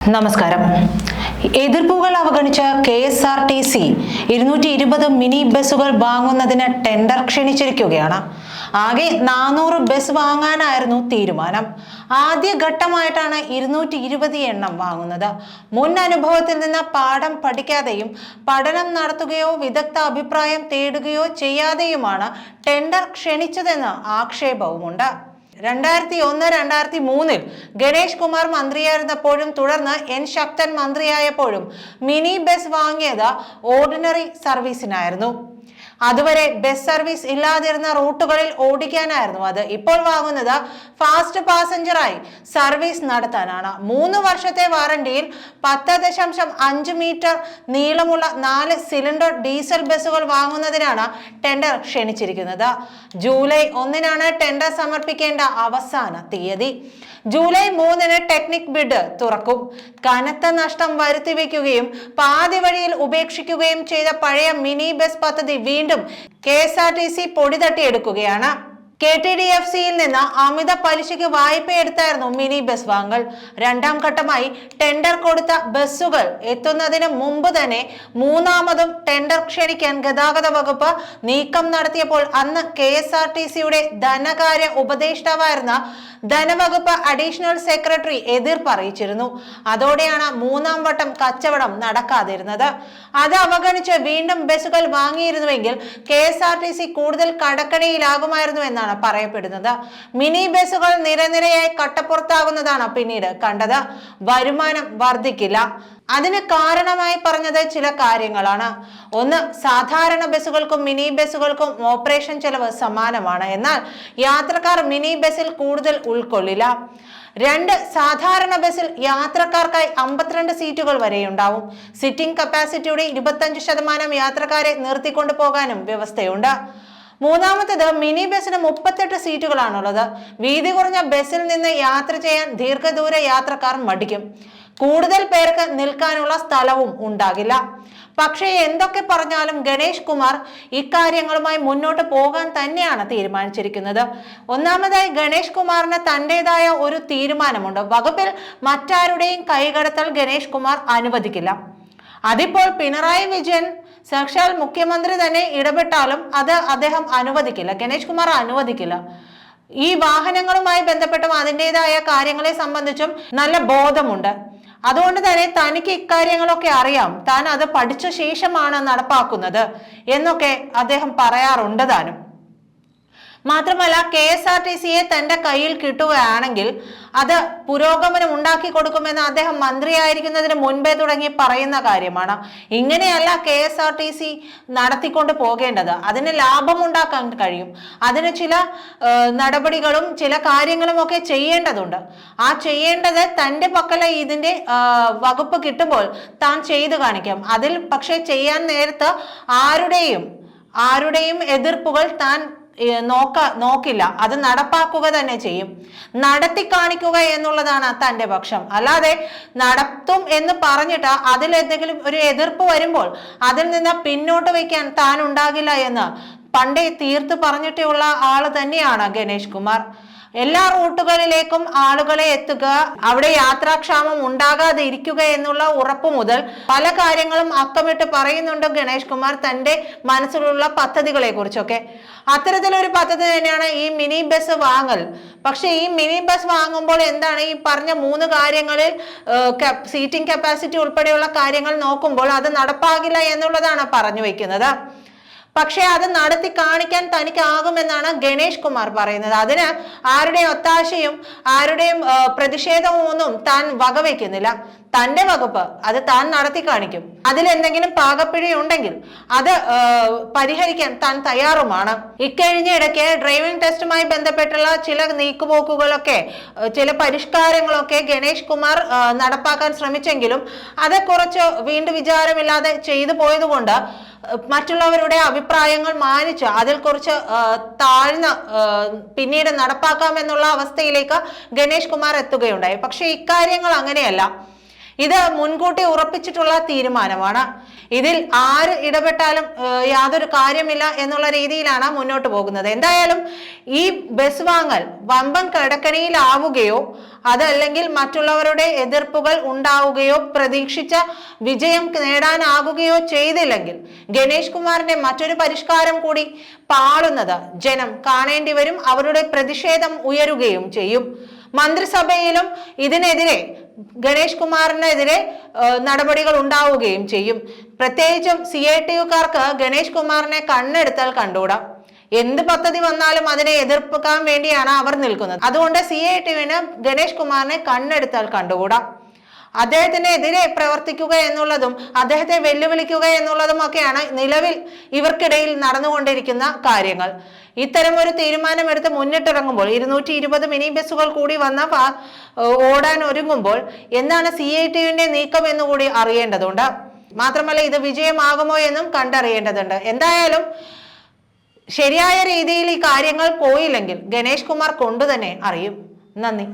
നമസ്കാരം. എതിർപ്പുകൾ അവഗണിച്ച K S R T C ഇരുന്നൂറ്റി ഇരുപത് മിനി ബസ്സുകൾ വാങ്ങുന്നതിന് ടെൻഡർ ക്ഷണിച്ചിരിക്കുകയാണ്. ആകെ നാനൂറ് ബസ് വാങ്ങാനായിരുന്നു തീരുമാനം. ആദ്യ ഘട്ടമായിട്ടാണ് ഇരുന്നൂറ്റി ഇരുപത് എണ്ണം വാങ്ങുന്നത്. മുൻ അനുഭവത്തിൽ നിന്ന് പാഠം പഠിക്കാതെയും പഠനം നടത്തുകയോ വിദഗ്ധ അഭിപ്രായം തേടുകയോ ചെയ്യാതെയുമാണ് ടെൻഡർ ക്ഷണിച്ചതെന്ന് ആക്ഷേപവുമുണ്ട്. രണ്ടായിരത്തി ഒന്ന് രണ്ടായിരത്തി മൂന്നിൽ ഗണേഷ് കുമാർ മന്ത്രിയായിരുന്നപ്പോഴും തുടർന്ന് എൻ ശക്തൻ മന്ത്രിയായപ്പോഴും മിനി ബസ് വാങ്ങിയത് ഓർഡിനറി സർവീസിനായിരുന്നു. അതുവരെ ബസ് സർവീസ് ഇല്ലാതിരുന്ന റൂട്ടുകളിൽ ഓടിക്കാനായിരുന്നു അത്. ഇപ്പോൾ വാങ്ങുന്നത് ഫാസ്റ്റ് പാസഞ്ചറായി സർവീസ് നടത്താനാണ്. മൂന്ന് വർഷത്തെ വാറണ്ടിയിൽ പത്ത് ദശാംശം അഞ്ച് മീറ്റർ നീളമുള്ള നാല് സിലിണ്ടർ ഡീസൽ ബസ്സുകൾ വാങ്ങുന്നതിനാണ് ടെൻഡർ ക്ഷണിച്ചിരിക്കുന്നത്. ജൂലൈ ഒന്നിനാണ് ടെൻഡർ സമർപ്പിക്കേണ്ട അവസാന തീയതി. ജൂലൈ മൂന്നിന് ടെക്നിക് ബിഡ് തുറക്കും. കനത്ത നഷ്ടം വരുത്തിവെക്കുകയും പാതി വഴിയിൽ ഉപേക്ഷിക്കുകയും ചെയ്ത പഴയ മിനി ബസ് പദ്ധതി വീണ്ടും K S R T C പൊടി തട്ടിയെടുക്കുകയാണ്. കെ ടി ഡി എഫ് സിയിൽ നിന്ന് അമിത പലിശയ്ക്ക് വായ്പ എടുത്തായിരുന്നു മിനി ബസ് വാങ്ങൽ. രണ്ടാം ഘട്ടമായി ടെൻഡർ കൊടുത്ത ബസ്സുകൾ എത്തുന്നതിന് മുമ്പ് തന്നെ മൂന്നാമതും ടെൻഡർ ക്ഷണിക്കാൻ ഗതാഗത വകുപ്പ് നീക്കം നടത്തിയപ്പോൾ അന്ന് കെ എസ് ആർ ടി സിയുടെ ധനകാര്യ ഉപദേഷ്ടാവായിരുന്ന ധനവകുപ്പ് അഡീഷണൽ സെക്രട്ടറി എതിർപ്പ് അറിയിച്ചിരുന്നു അതോടെയാണ് മൂന്നാം വട്ടം കച്ചവടം നടക്കാതിരുന്നത്. അത് അവഗണിച്ച് വീണ്ടും ബസ്സുകൾ വാങ്ങിയിരുന്നുവെങ്കിൽ K S R T C കൂടുതൽ കടക്കണിയിലാകുമായിരുന്നു എന്നാണ് പറയപ്പെടുന്നത്. മിനി ബസ്സുകൾ നിരനിരയായി കട്ടപ്പുറത്താകുന്നതാണ് പിന്നീട് കണ്ടത്. വരുമാനം വർദ്ധിക്കില്ല. അതിന് കാരണമായി പറഞ്ഞത് ചില കാര്യങ്ങളാണ്. ഒന്ന് സാധാരണ ബസ്സുകൾക്കും മിനി ബസ്സുകൾക്കും ഓപ്പറേഷൻ ചെലവ് സമാനമാണ്. എന്നാൽ യാത്രക്കാർ മിനി ബസ്സിൽ കൂടുതൽ ഉൾക്കൊള്ളില്ല. രണ്ട് സാധാരണ ബസ്സിൽ യാത്രക്കാർക്കായി അമ്പത്തിരണ്ട് സീറ്റുകൾ വരെ ഉണ്ടാവും സിറ്റിംഗ് കപ്പാസിറ്റിയുടെ ഇരുപത്തഞ്ച് ശതമാനം യാത്രക്കാരെ നിർത്തിക്കൊണ്ടു പോകാനും വ്യവസ്ഥയുണ്ട്. മൂന്നാമത്തേത് മിനി ബസ്സിന് മുപ്പത്തെട്ട് സീറ്റുകളാണുള്ളത്. വീതി കുറഞ്ഞ ബസ്സിൽ നിന്ന് യാത്ര ചെയ്യാൻ ദീർഘദൂര യാത്രക്കാർ മടിക്കും. കൂടുതൽ പേർക്ക് നിൽക്കാനുള്ള സ്ഥലവും ഉണ്ടാകില്ല. പക്ഷേ എന്തൊക്കെ പറഞ്ഞാലും ഗണേഷ് കുമാർ ഇക്കാര്യങ്ങളുമായി മുന്നോട്ട് പോകാൻ തന്നെയാണ് തീരുമാനിച്ചിരിക്കുന്നത്. ഒന്നാമതായി ഗണേഷ് കുമാറിന് തന്റെതായ ഒരു തീരുമാനമുണ്ട്. വകുപ്പിൽ മറ്റാരുടെയും കൈകടത്തൽ ഗണേഷ് കുമാർ അനുവദിക്കില്ല. അതിപ്പോൾ പിണറായി വിജയൻ സാക്ഷാൽ മുഖ്യമന്ത്രി തന്നെ ഇടപെട്ടാലും അത് അദ്ദേഹം അനുവദിക്കില്ല. ഗണേഷ് കുമാർ അനുവദിക്കില്ല. ഈ വാഹനങ്ങളുമായി ബന്ധപ്പെട്ടും അതിന്റെതായ കാര്യങ്ങളെ സംബന്ധിച്ചും നല്ല ബോധമുണ്ട്. അതുകൊണ്ട് തന്നെ തനിക്ക് ഇക്കാര്യങ്ങളൊക്കെ അറിയാം. താൻ അത് പഠിച്ച ശേഷമാണ് നടപ്പാക്കുന്നത് എന്നൊക്കെ അദ്ദേഹം പറയാറുണ്ട് താനും. മാത്രമല്ല കെ എസ് ആർ ടി സിയെ തന്റെ കയ്യിൽ കിട്ടുകയാണെങ്കിൽ അത് പുരോഗമനം ഉണ്ടാക്കി കൊടുക്കുമെന്ന് അദ്ദേഹം മന്ത്രിയായിരിക്കുന്നതിന് മുൻപേ തുടങ്ങി പറയുന്ന കാര്യമാണ്. ഇങ്ങനെയല്ല K S R T C നടത്തിക്കൊണ്ട് പോകേണ്ടത്. അതിന് ലാഭം ഉണ്ടാക്കാൻ കഴിയും. അതിന് ചില നടപടികളും ചില കാര്യങ്ങളും ഒക്കെ ചെയ്യേണ്ടതുണ്ട്. ആ ചെയ്യേണ്ടത് തന്റെ പക്കല ഇതിന്റെ വകുപ്പ് കിട്ടുമ്പോൾ താൻ ചെയ്തു കാണിക്കാം. അതിൽ പക്ഷേ ചെയ്യാൻ നേരത്ത് ആരുടെയും ആരുടെയും എതിർപ്പുകൾ താൻ നോക്ക നോക്കില്ല. അത് നടപ്പാക്കുക തന്നെ ചെയ്യും. നടത്തി കാണിക്കുക എന്നുള്ളതാണ് തന്റെ പക്ഷം. അല്ലാതെ നടത്തും എന്ന് പറഞ്ഞിട്ട് അതിൽ എന്തെങ്കിലും ഒരു എതിർപ്പ് വരുമ്പോൾ അതിൽ നിന്ന് പിന്നോട്ട് വയ്ക്കാൻ താൻ ഉണ്ടാകില്ല എന്ന് പണ്ടേ തീർത്ത് പറഞ്ഞിട്ടുള്ള ആൾ തന്നെയാണ് ഗണേഷ് കുമാർ. എല്ലാ റൂട്ടുകളിലേക്കും ആളുകളെ എത്തുക അവിടെ യാത്രാക്ഷാമം ഉണ്ടാകാതെ ഇരിക്കുക എന്നുള്ള ഉറപ്പ് മുതൽ പല കാര്യങ്ങളും അക്കമിട്ട് പറയുന്നുണ്ട് ഗണേഷ് കുമാർ തന്റെ മനസ്സിലുള്ള പദ്ധതികളെ കുറിച്ചൊക്കെ അത്തരത്തിലൊരു പദ്ധതി തന്നെയാണ് ഈ മിനി ബസ് വാങ്ങൽ. പക്ഷേ ഈ മിനി ബസ് വാങ്ങുമ്പോൾ എന്താണ് ഈ പറഞ്ഞ മൂന്ന് കാര്യങ്ങളിൽ സീറ്റിംഗ് കപ്പാസിറ്റി ഉൾപ്പെടെയുള്ള കാര്യങ്ങൾ നോക്കുമ്പോൾ അത് നടപ്പാകില്ല എന്നുള്ളതാണ് പറഞ്ഞു വെക്കുന്നത്. പക്ഷേ അത് നടത്തി കാണിക്കാൻ തനിക്കാകുമെന്നാണ് ഗണേഷ് കുമാർ പറയുന്നത്. അതിന് ആരുടെയും ഒത്താശയും ആരുടെയും പ്രതിഷേധവും ഒന്നും താൻ വകവയ്ക്കുന്നില്ല തന്റെ വകുപ്പ് അത് താൻ നടത്തി കാണിക്കും. അതിൽ എന്തെങ്കിലും പാകപ്പിഴയുണ്ടെങ്കിൽ അത് പരിഹരിക്കാൻ താൻ തയ്യാറുമാണ്. ഇക്കഴിഞ്ഞ ഇടയ്ക്ക് ഡ്രൈവിംഗ് ടെസ്റ്റുമായി ബന്ധപ്പെട്ടുള്ള ചില നീക്കുപോക്കുകളൊക്കെ ചില പരിഷ്കാരങ്ങളൊക്കെ ഗണേഷ് കുമാർ നടപ്പാക്കാൻ ശ്രമിച്ചെങ്കിലും അത് കുറച്ച് വീണ്ടും വിചാരമില്ലാതെ ചെയ്തു പോയതുകൊണ്ട് മറ്റുള്ളവരുടെ അഭിപ്രായങ്ങൾ മാനിച്ച് അതിൽ കുറച്ച് താഴ്ന്ന പിന്നീട് നടപ്പാക്കാം എന്നുള്ള അവസ്ഥയിലേക്ക് ഗണേഷ് കുമാർ എത്തുകയുണ്ടായി. പക്ഷേ ഇക്കാര്യങ്ങൾ അങ്ങനെയല്ല. ഇത് മുൻകൂട്ടി ഉറപ്പിച്ചിട്ടുള്ള തീരുമാനമാണ്. ഇതിൽ ആര് ഇടപെട്ടാലും യാതൊരു കാര്യമില്ല എന്നുള്ള രീതിയിലാണ് മുന്നോട്ട് പോകുന്നത്. എന്തായാലും ഈ ബസ് വാങ്ങൽ വമ്പൻ കടക്കണിയിലാവുകയോ അതല്ലെങ്കിൽ മറ്റുള്ളവരുടെ എതിർപ്പുകൾ ഉണ്ടാവുകയോ പ്രതീക്ഷിച്ച വിജയം നേടാനാകുകയോ ചെയ്തില്ലെങ്കിൽ ഗണേഷ് കുമാറിന്റെ മറ്റൊരു പരിഷ്കാരം കൂടി പാളുന്നത് ജനം കാണേണ്ടി വരും അവരുടെ പ്രതിഷേധം ഉയരുകയും ചെയ്യും. മന്ത്രിസഭയിലും ഇതിനെതിരെ ഗണേഷ് കുമാറിനെതിരെ നടപടികൾ ഉണ്ടാവുകയും ചെയ്യും. പ്രത്യേകിച്ചും സി ഐ ടി യുക്കാർക്ക് ഗണേഷ് കുമാറിനെ കണ്ണെടുത്താൽ കണ്ടുകൂടാം. എന്ത് പദ്ധതി വന്നാലും അതിനെ എതിർക്കാൻ വേണ്ടിയാണ് അവർ നിൽക്കുന്നത്. അതുകൊണ്ട് സി ഐ ടിവിന് ഗണേഷ് കുമാറിനെ കണ്ണെടുത്താൽ കണ്ടുകൂടാ. അദ്ദേഹത്തിനെതിരെ പ്രവർത്തിക്കുക എന്നുള്ളതും അദ്ദേഹത്തെ വെല്ലുവിളിക്കുക എന്നുള്ളതും ഒക്കെയാണ് നിലവിൽ ഇവർക്കിടയിൽ നടന്നുകൊണ്ടിരിക്കുന്ന കാര്യങ്ങൾ. ഇത്തരം ഒരു തീരുമാനമെടുത്ത് മുന്നിട്ടിറങ്ങുമ്പോൾ ഇരുന്നൂറ്റി ഇരുപത് മിനി ബസ്സുകൾ കൂടി വന്ന ഓടാൻ ഒരുങ്ങുമ്പോൾ എന്താണ് സി ഐ ടിയുടെ നീക്കം എന്നുകൂടി അറിയേണ്ടതുണ്ട്. മാത്രമല്ല ഇത് വിജയമാകുമോ എന്നും കണ്ടറിയേണ്ടതുണ്ട്. എന്തായാലും ശരിയായ രീതിയിൽ ഈ കാര്യങ്ങൾ പോയില്ലെങ്കിൽ ഗണേഷ് കുമാർ കൊണ്ടുതന്നെ അറിയും. നന്ദി.